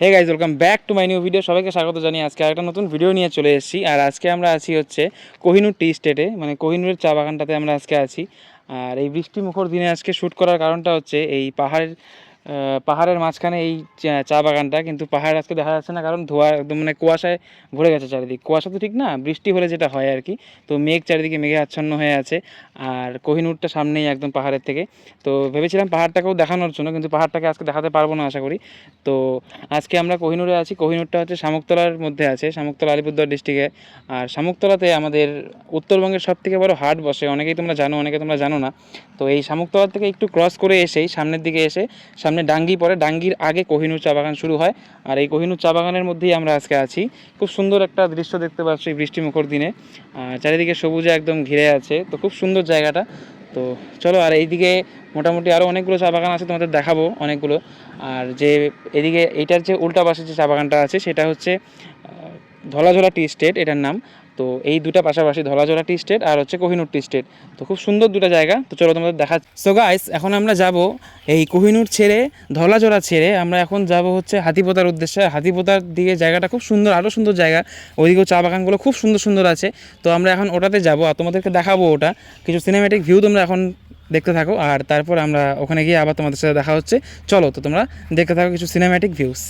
Hey guys welcome back to my new video সবাইকে স্বাগত জানিয়ে আজকে আরেকটা নতুন ভিডিও নিয়ে চলে এসেছি। আর আজকে আমরা আছি হচ্ছে কোহিনুর টি স্টেটে মানে কোহিনুরের চা বাগানটাতে আমরা আজকে আছি। আর এই বৃষ্টিমুখর দিনে আজকে শ্যুট করার কারণটা হচ্ছে এই পাহাড়ের পাহাড়ের মাঝখানে এই চা- বাগানটা, কিন্তু পাহাড় আজকে দেখা যাচ্ছে না, কারণ ধোয়া একদম মানে কুয়াশায় ভরে গেছে চারিদিক। কুয়াশা তো ঠিক না, বৃষ্টি হলে যেটা হয় আর কি। তো মেঘ চারিদিকে মেঘে আচ্ছন্ন হয়ে আছে, আর কোহিনুরটা সামনেই একদম পাহাড়ের থেকে। তো ভেবেছিলাম পাহাড়টাকেও দেখানোর জন্য, কিন্তু পাহাড়টাকে আজকে দেখাতে পারব না আশা করি। তো আজকে আমরা কোহিনুরে আছি। কোহিনুরটা হচ্ছে শামুকতলার মধ্যে আছে, শামুকতলা আলিপুরদুয়ার ডিস্ট্রিক্টে আর শামুকতলাতে আমাদের উত্তরবঙ্গের সব থেকে বড় হাট বসে। অনেকেই তোমরা জানো, অনেকে তোমরা জানো না। তো এই শামুকতলা থেকে একটু ক্রস করে এসেই সামনের দিকে এসে সামনে ডাঙ্গি পরে ডাঙ্গির আগে কোহিনুর চা বাগান শুরু হয়। আর এই কোহিনুর চা বাগানের মধ্যেই আমরা আজকে আছি। খুব সুন্দর একটা দৃশ্য দেখতে পাচ্ছি বৃষ্টি মুখর দিনে। চারিদিকে সবুজে একদম ঘিরে আছে। তো খুব সুন্দর জায়গাটা। তো চলো, আর এইদিকে মোটামুটি আরও অনেকগুলো চা বাগান আছে তোমাদের দেখাবো অনেকগুলো। আর যে এদিকে এইটার যে উল্টা পাশে যে চা বাগানটা আছে, সেটা হচ্ছে ধলাঝোলা টি স্টেট এটার নাম। তো এই দুটা পাশাপাশি ধলাঝোলা টি স্টেট আর হচ্ছে কোহিনুর টি স্টেট তো খুব সুন্দর দুটো জায়গা। তো চলো তোমাদের দেখা সো গাইস এখন আমরা যাব এই কোহিনুর ছেড়ে, ধলাঝোলা ছেড়ে। আমরা এখন যাব হচ্ছে হাতিপোতার উদ্দেশ্যে। হাতিপোতার দিকে জায়গাটা খুব সুন্দর আরও সুন্দর জায়গা। ওইদিকেও চা বাগানগুলো খুব সুন্দর সুন্দর আছে। তো আমরা এখন ওটাতে যাব আর তোমাদেরকে দেখাবো ওটা। কিছু সিনেমেটিক ভিউ তোমরা এখন দেখতে থাকো। আর তারপর আমরা ওখানে গিয়ে আবার তোমাদের সাথে দেখা হচ্ছে। চলো তো তোমরা দেখতে থাকো কিছু সিনেম্যাটিক ভিউস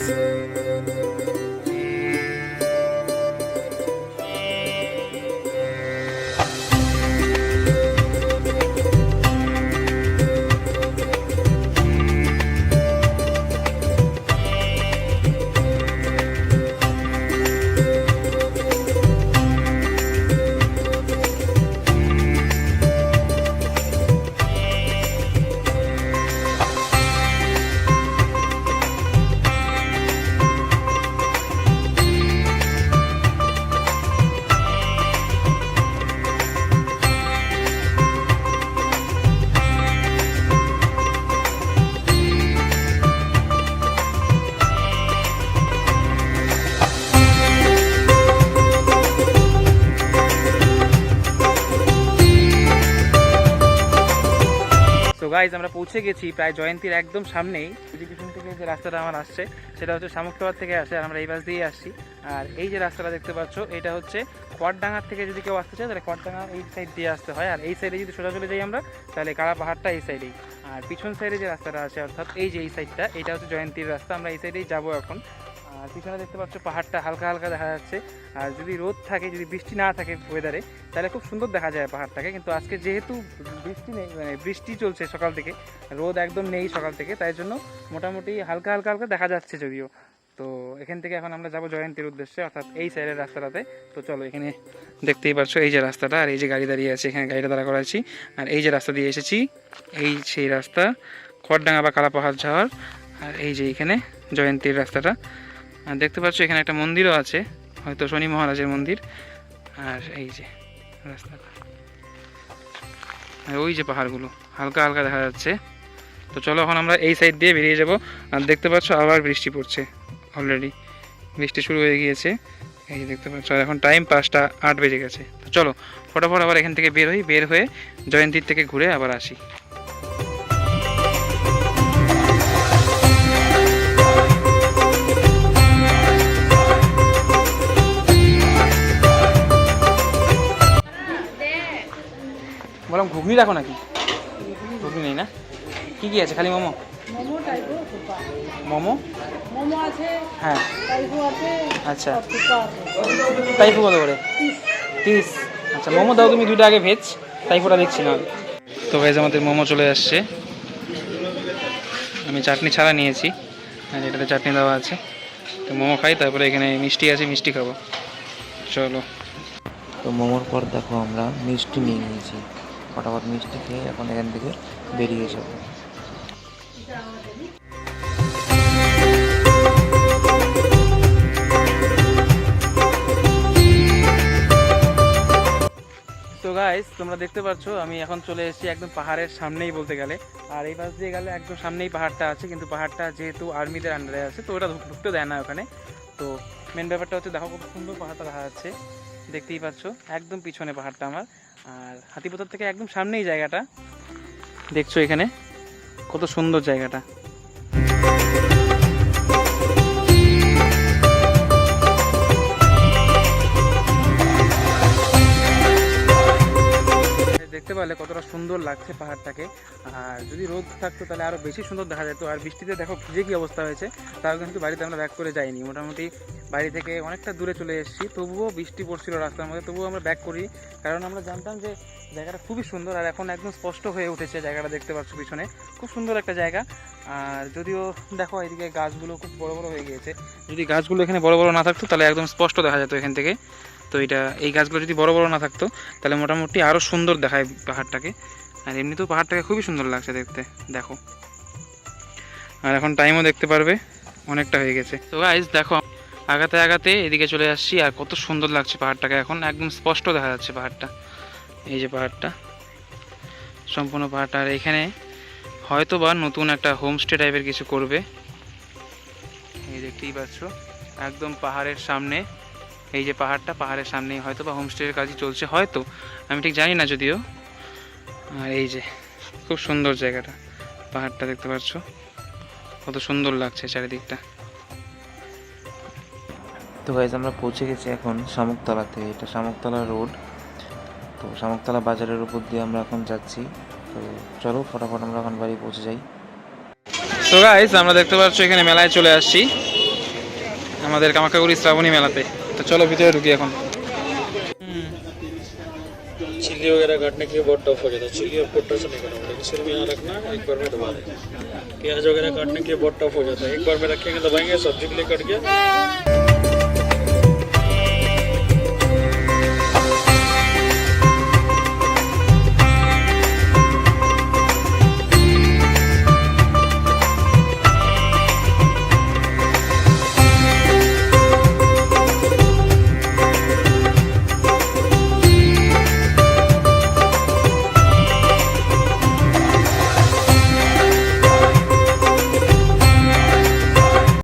গাইজ, আমরা পৌঁছে গেছি প্রায় জয়ন্তীর একদম সামনেই। এডুকেশন থেকে যে রাস্তাটা আমার আসছে, সেটা হচ্ছে শামুকতলার থেকে আসে, আর আমরা এই বাস দিয়েই আসছি। আর এই যে রাস্তাটা দেখতে পাচ্ছ, এটা হচ্ছে খড়ডাঙ্গার থেকে যদি কেউ আসতে চায়, তাহলে খড়ডাঙ্গা এই সাইড দিয়ে আসতে হয়। আর এই সাইডে যদি সোজা চলে যাই আমরা, তাহলে কারা পাহাড়টা এই। সাইডেই আর পিছন সাইডে যে রাস্তাটা আছে, অর্থাৎ এই যে এই সাইডটা এটা হচ্ছে জয়ন্তীর রাস্তা। আমরা এই সাইডেই যাব এখন। আর পিছনে দেখতে পাচ্ছ পাহাড়টা হালকা হালকা দেখা যাচ্ছে। আর যদি রোদ থাকে, যদি বৃষ্টি না থাকে ওয়েদারে তাহলে খুব সুন্দর দেখা যায় পাহাড়টাকে। কিন্তু আজকে যেহেতু বৃষ্টি নেই মানে বৃষ্টি চলছে সকাল থেকে, রোদ একদম নেই সকাল থেকে, তাই জন্য মোটামুটি হালকা হালকা হালকা দেখা যাচ্ছে যদিও। তো এখান থেকে এখন আমরা যাব জয়ন্তীর উদ্দেশ্যে, অর্থাৎ এই সাইডের রাস্তাটাতে। তো চলো এখানে দেখতেই পাচ্ছ এই যে রাস্তাটা, আর এই যে গাড়ি দাঁড়িয়ে আছে, এখানে গাড়িটা দাঁড়া করা আছি আর এই যে রাস্তা দিয়ে এসেছি, এই সেই রাস্তা, খড়ডাঙ্গা বা কালাপাহাড় যাওয়ার আর এই যে এখানে জয়ন্তীর রাস্তাটা। আর দেখতে পাচ্ছ, এখানে একটা মন্দিরও আছে, হয়তো শনি মহারাজের মন্দির। আর এই যে, রাস্তাটা। আর ওই যে পাহাড়গুলো, হালকা হালকা দেখা যাচ্ছে। তো চলো এখন আমরা এই সাইড দিয়ে বেরিয়ে যাব। আর দেখতে পাচ্ছ, আবার বৃষ্টি পড়ছে অলরেডি বৃষ্টি শুরু হয়ে গিয়েছে। এই যে দেখতে পাচ্ছ এখন টাইম পাঁচটা আট বেজে গেছে। তো চলো, ফটাফট আবার এখান থেকে বের হই, বের হয়ে জয়ন্তীর থেকে ঘুরে আবার আসি। বললাম ঘুগনি রাখো নাকি? ঘুগনি নেই না? কি কি আছে খালি মোমো? মোমো টাইপো মোমো? আছে হ্যাঁ। আচ্ছা। তাইফু কত করে? তিরিশ আচ্ছা মোমো দাও তুমি দুইটা আগে ভেজ তাইফুটা দেখছি না তো ভেজ আমাদের মোমো চলে আসছে। আমি চাটনি ছাড়া নিয়েছি আর এটাতে চাটনি দেওয়া আছে। তো মোমো খাই তারপরে এখানে মিষ্টি আছে মিষ্টি খাব। চলো। তো মোমোর পর দেখো আমরা মিষ্টি নিয়ে নিয়েছি। ফটাফট মিষ্টি খেয়ে এখন এখান থেকে বেরিয়ে যাব। গাইস তোমরা দেখতে পাচ্ছ, আমি এখন চলে এসেছি একদম পাহাড়ের সামনেই বলতে গেলে। আর এই পাশ দিয়ে গেলে একদম সামনেই পাহাড়টা আছে, কিন্তু পাহাড়টা যেহেতু আর্মিদের আন্ডারে আছে, তো ওটা ঢুক- ঢুকতে দেয় না ওখানে। তো মেন ব্যাপারটা হচ্ছে, দেখো খুব সুন্দর পাহাড়টা দেখা যাচ্ছে। দেখতেই পাচ্ছ, একদম পিছনে পাহাড়টা আমার। আর হাতিপথার থেকে একদম সামনেই জায়গাটা। দেখছ এখানে কত সুন্দর জায়গাটা। দেখতে পারলে কতটা সুন্দর লাগছে পাহাড়টাকে। আর যদি রোদ থাকতো তাহলে আরও বেশি সুন্দর দেখা যেত। আর বৃষ্টিতে দেখো ভিজে কী অবস্থা হয়েছে, তাও কিন্তু বাড়িতে আমরা ব্যাক করে যাইনি। মোটামুটি বাড়ি থেকে অনেকটা দূরে চলে এসেছি, তবুও বৃষ্টি পড়ছিল রাস্তার মধ্যে, তবুও আমরা ব্যাক করি। কারণ আমরা জানতাম যে জায়গাটা খুবই সুন্দর আর এখন একদম স্পষ্ট হয়ে উঠেছে জায়গাটা, দেখতে পাচ্ছ পিছনে। খুব সুন্দর একটা জায়গা। আর যদিও দেখো এদিকে গাছগুলো খুব বড় বড় হয়ে গিয়েছে, যদি গাছগুলো এখানে বড় বড় না থাকতো তাহলে একদম স্পষ্ট দেখা যেত এখান থেকে। তো এটা, এই গাছগুলো যদি বড় বড় না থাকতো, তাহলে মোটামুটি আরও সুন্দর দেখায় পাহাড়টাকে। আর এমনিতেও পাহাড়টাকে খুবই সুন্দর লাগছে দেখতে, দেখো। আর এখন টাইমও দেখতে পারবে, অনেকটা হয়ে গেছে। তো গাইজ দেখো, আগাতে আগাতে এদিকে চলে আসছি, আর কত সুন্দর লাগছে পাহাড়টাকে এখন, একদম স্পষ্ট দেখা যাচ্ছে পাহাড়টা। এই যে পাহাড়টা, সম্পূর্ণ পাহাড়টা। আর এখানে হয়তো বা নতুন একটা হোমস্টে টাইপের কিছু করবে। এই দেখতেই পাচ্ছ, একদম পাহাড়ের সামনে। এই যে পাহাড়টা, পাহাড়ের সামনেই হয়তো বা হোমস্টের কাজই চলছে, হয়তো। আমি ঠিক জানি না যদিও। আর এই যে খুব সুন্দর জায়গাটা পাহাড়টা দেখতে পাচ্ছ। কত সুন্দর লাগছে চারিদিকটা। তো গাইজ আমরা পৌঁছে গেছি এখন শামুকতলাতে। এটা শামুকতলা রোড। তো শামুকতলা বাজারের উপর দিয়ে আমরা এখন যাচ্ছি। তো চলো ফটাফট আমরা এখন বাড়ি পৌঁছে যাই। তো গাইস আমরা দেখতে পাচ্ছ এখানে মেলায় চলে আসছি। আমাদের কামাখ্যাগুড়ি শ্রাবণী মেলাতে। তো চলো ভিতরে ঢুকি এখন। चिल्ली वगैरह काटने के लिए बहुत टफ हो जाता है। चिल्ली आपको टच नहीं करना पड़ेगा सिर में यहाँ रखना एक बार में दबा दें। प्याज वगैरह काटने के लिए बहुत टफ हो जाता है। एक बार में रखेंगे, दबाएँगे, सब्ज़ी के लिए कट गया।